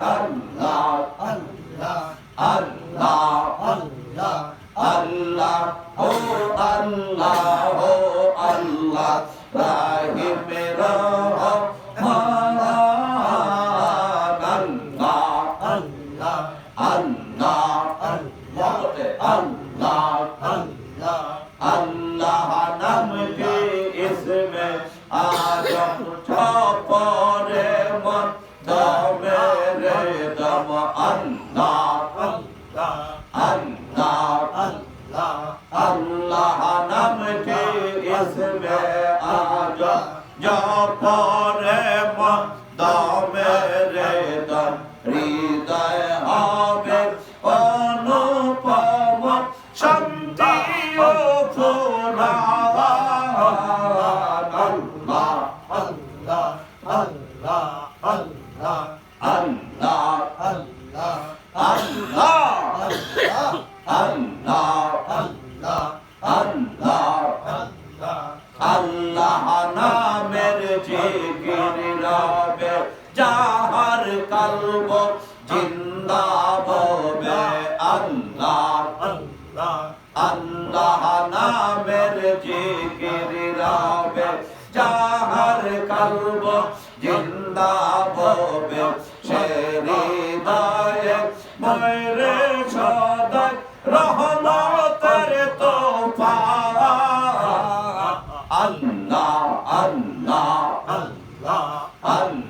আল্লাহ আল্লাহ আল্লাহ আল্লাহ আল্লাহ ও আল্লাহ ও আল্লাহ রাহিম রহমান আল্লাহ আল্লাহ আল্লাহ আল্লাহ যাহার কলব জিন্দা হবে সে হৃদয়ে ময়রে সদাই রহমতের আল্লাহ আল্লাহ আল্লাহ আল্লাহ আল্লাহ।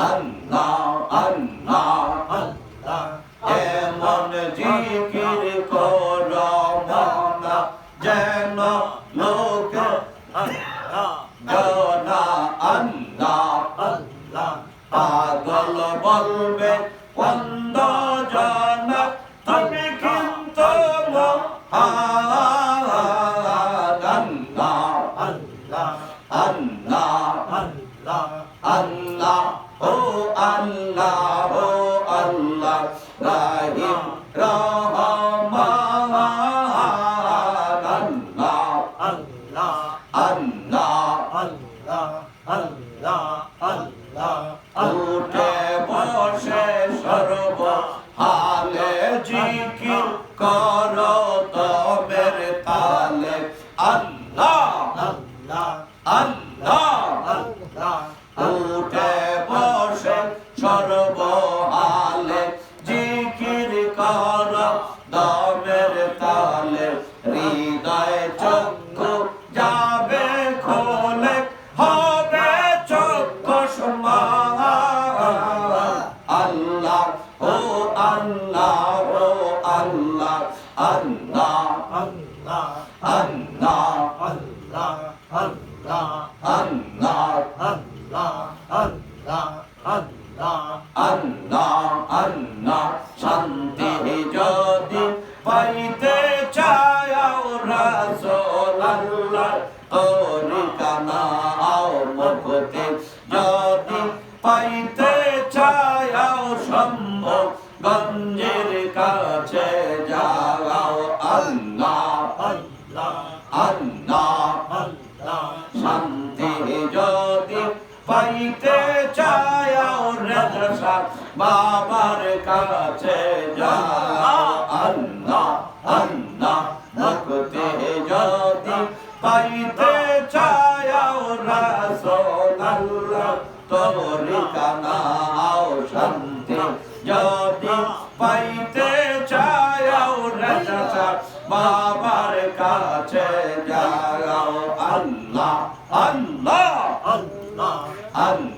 আল্লাহ আল্লাহ আল্লাহ এমন জিকির কর মানা যেন লোক জানা আল্লাহ আল্লাহ পাগল বলবে বন্ধ জানা তুমি কিন্তু মহা শান্তি যদি পাইতে চায় রাসোল্লাহ তরিকানা মতে যদি পাইতে চায় বাবার কাছে যাও। আল্লাহ আল্লাহ, ভক্তি যদি পাইতে চায় রাসূল আল্লাহ তরিকা নাও শান্তি। যদি পাইতে চায় রেজসা বাবার কাছে যাও। আল্লাহ আল্লাহ আল্লাহ আল্লাহ।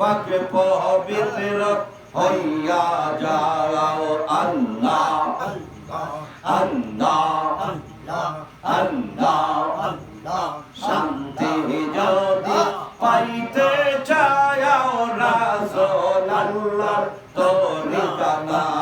পাক পবিত্র হইয়া যাও আল্লাহ আল্লাহ আল্লাহ শান্তি যদি পাইতে চাও রাসূল আল্লাহ তো নিকানা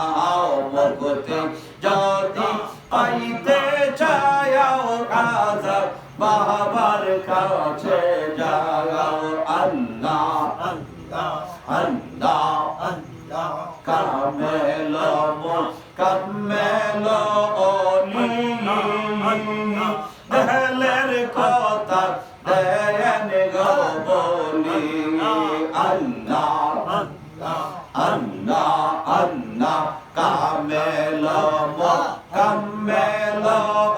Kamelo, Kamelo,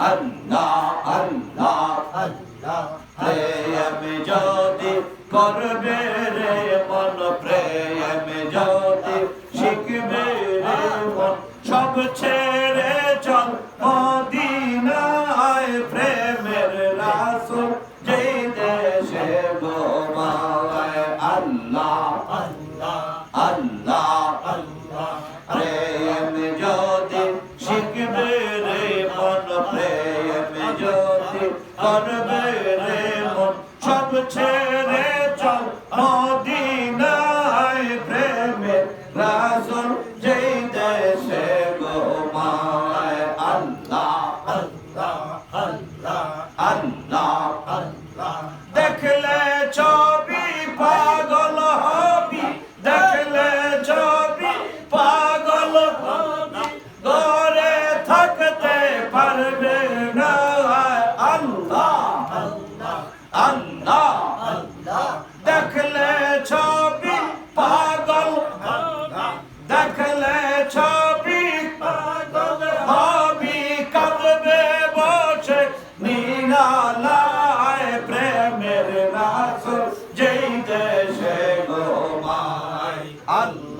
আল্লাহ আল্লাহ আল্লাহ যদি করবে potato.